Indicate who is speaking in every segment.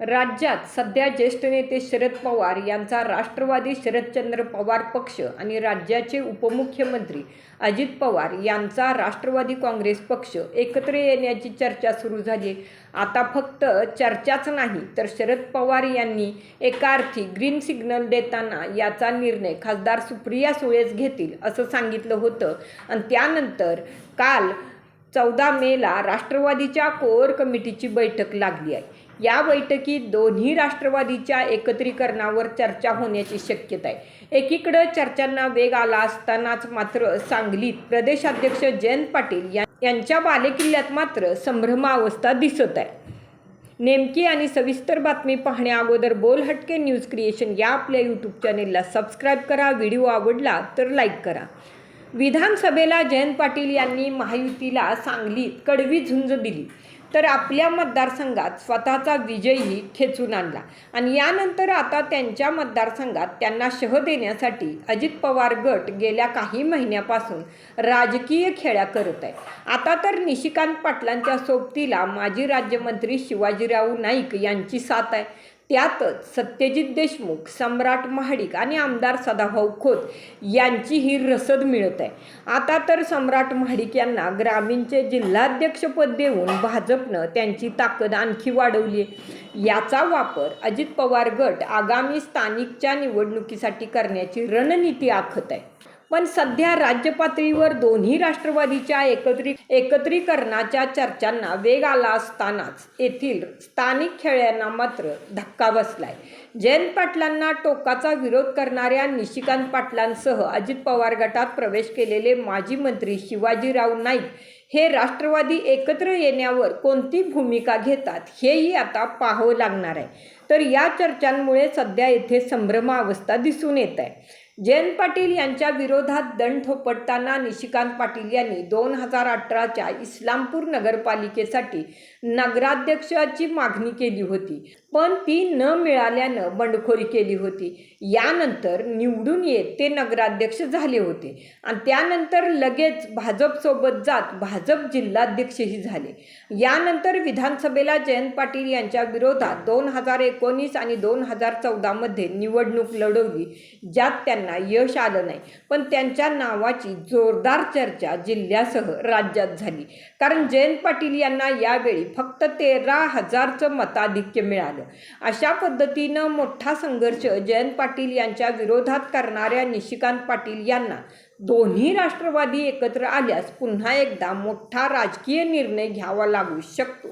Speaker 1: राज्यात सध्या ज्येष्ठ नेते शरद पवार यांचा राष्ट्रवादी शरदचंद्र पवार पक्ष आणि राज्याचे उपमुख्यमंत्री अजित पवार यांचा राष्ट्रवादी काँग्रेस पक्ष एकत्र येण्याची चर्चा सुरू झाली. आता फक्त चर्चाच नाही तर शरद पवार यांनी एका अर्थी ग्रीन सिग्नल देताना याचा निर्णय खासदार सुप्रिया सुळेच घेतील असं सांगितलं होतं. आणि त्यानंतर काल चौदा मेला राष्ट्रवादीच्या कोअर कमिटीची बैठक लागली आहे. या बैठकीत दोन्ही राष्ट्रवादीच्या एकत्रीकरणावर चर्चा होण्याची शक्यता आहे. एकीकडं चर्चांना वेग आला असतानाच मात्र सांगलीत प्रदेशाध्यक्ष जयंत पाटील यांच्या बालेकिल्ल्यात मात्र संभ्रमावस्था दिसत आहे. नेमकी आणि सविस्तर बातमी पाहण्याअगोदर बोल हटके न्यूज क्रिएशन या आपल्या यूट्यूब चॅनेलला सबस्क्राईब करा व्हिडिओ आवडला तर लाईक करा. विधानसभेला जयंत पाटील यांनी महायुतीला सांगलीत कडवी झुंज दिली. तर आपल्या मतदारसंघात स्वतःचा विजयही खेचून आणला. आणि यानंतर आता त्यांच्या मतदारसंघात त्यांना शह देण्यासाठी अजित पवार गट गेल्या काही महिन्यापासून राजकीय खेळ्या करत आहे. आता तर निशिकांत पाटलांच्या सोबतीला माजी राज्यमंत्री शिवाजीराव नाईक यांची साथ आहे. त्यातच सत्यजित देशमुख सम्राट महाडिक आणि आमदार सदाभाऊ खोत यांची ही रसद मिळत आहे. आता तर सम्राट महाडिक यांना ग्रामीणचे जिल्हाध्यक्षपद देऊन भाजपनं त्यांची ताकद आणखी वाढवली आहे. याचा वापर अजित पवार गट आगामी स्थानिकच्या निवडणुकीसाठी करण्याची रणनीती आखत आहे. पण सध्या राज्य पातळीवर दोन्ही राष्ट्रवादीच्या एकत्री एकत्रीकरणाच्या चर्चांना वेग आला असतानाच येथील स्थानिक खेळ्यांना मात्र धक्का बसलाय. जयंत पाटलांना टोकाचा विरोध करणाऱ्या निशिकांत पाटलांसह अजित पवार गटात प्रवेश केलेले माजी मंत्री शिवाजीराव नाईक हे राष्ट्रवादी एकत्र येण्यावर कोणती भूमिका घेतात हेही आता पाहावं लागणार आहे. तर या चर्चांमुळे सध्या येथे संभ्रमावस्था दिसून येत आहे. जयंत पाटील यांच्या विरोधात दंड थोपटताना निशिकांत पाटील यांनी दोन हजार अठराच्या इस्लामपूर नगरपालिकेसाठी नगराध्यक्षाची मागणी केली होती. पण ती न मिळाल्यानं बंडखोरी केली होती. यानंतर निवडून येत ते नगराध्यक्ष झाले होते. आणि त्यानंतर लगेच भाजपसोबत जात भाजप जिल्हाध्यक्षही झाले. यानंतर विधानसभेला जयंत पाटील यांच्या विरोधात दोन हजार एक एकोणीस आणि दोन हजार चौदामध्ये निवडणूक लढवली ज्यात त्यांना यश आलं नाही. पण त्यांच्या नावाची जोरदार चर्चा जिल्ह्यासह राज्यात झाली. कारण जयंत पाटील यांना यावेळी फक्त तेरा हजारचं मताधिक्य मिळालं. अशा पद्धतीनं मोठा संघर्ष जयंत पाटील यांच्या विरोधात करणाऱ्या निशिकांत पाटील यांना दोन्ही राष्ट्रवादी एकत्र आल्यास पुन्हा एकदा मोठा राजकीय निर्णय घ्यावा लागू शकतो.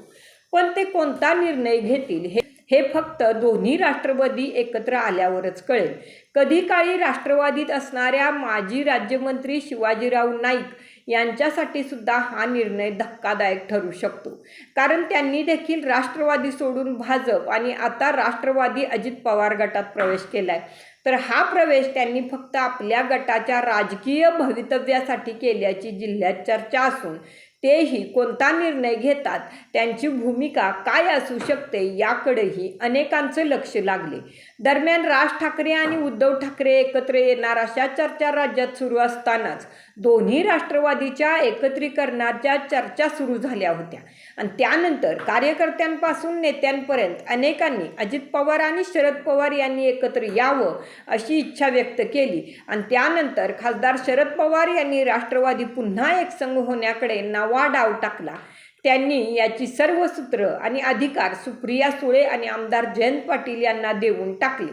Speaker 1: पण ते कोणता निर्णय घेतील हे हे फक्त दोन्ही राष्ट्रवादी एकत्र आल्यावरच कळेल. कधी काळी राष्ट्रवादीत असणाऱ्या माजी राज्यमंत्री शिवाजीराव नाईक यांच्यासाठी सुद्धा हा निर्णय धक्कादायक ठरू शकतो. कारण त्यांनी देखील राष्ट्रवादी सोडून भाजप आणि आता राष्ट्रवादी अजित पवार गटात प्रवेश केला आहे तर हा प्रवेश त्यांनी फक्त आपल्या गटाच्या राजकीय भवितव्यासाठी केल्याची जिल्ह्यात चर्चा असून तेही कोणता निर्णय घेतात त्यांची भूमिका काय असू शकते याकडेही अनेकांचं लक्ष लागले. दरम्यान राज ठाकरे आणि उद्धव ठाकरे एकत्र येणार अशा चर्चा राज्यात सुरू असतानाच दोन्ही राष्ट्रवादीच्या एकत्रीकरणाच्या चर्चा सुरू झाल्या होत्या. आणि त्यानंतर कार्यकर्त्यांपासून नेत्यांपर्यंत अनेकांनी अजित पवार आणि शरद पवार यांनी एकत्र यावं अशी इच्छा व्यक्त केली. आणि त्यानंतर खासदार शरद पवार यांनी राष्ट्रवादी पुन्हा एकसंघ होण्याकडे नाव डाव टाकला. त्यांनी याची सर्व सूत्र आणि अधिकार सुप्रिया सुळे आणि आमदार जयंत पाटील यांना देऊन टाकले.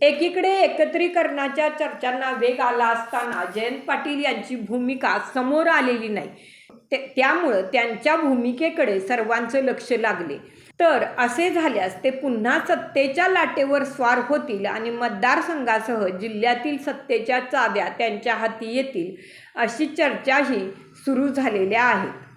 Speaker 1: एकीकडे एकत्रीकरणाच्या चर्चांना वेग आला असताना जयंत पाटील यांची भूमिका समोर आलेली नाही. त्यामुळं त्यांच्या भूमिकेकडे सर्वांचं लक्ष लागले. तर असे झाल्यास ते पुन्हा सत्तेच्या लाटेवर स्वार होतील आणि मतदारसंघासह जिल्ह्यातील सत्तेच्या चाव्या त्यांच्या हाती येतील अशी चर्चाही सुरू झालेल्या आहेत.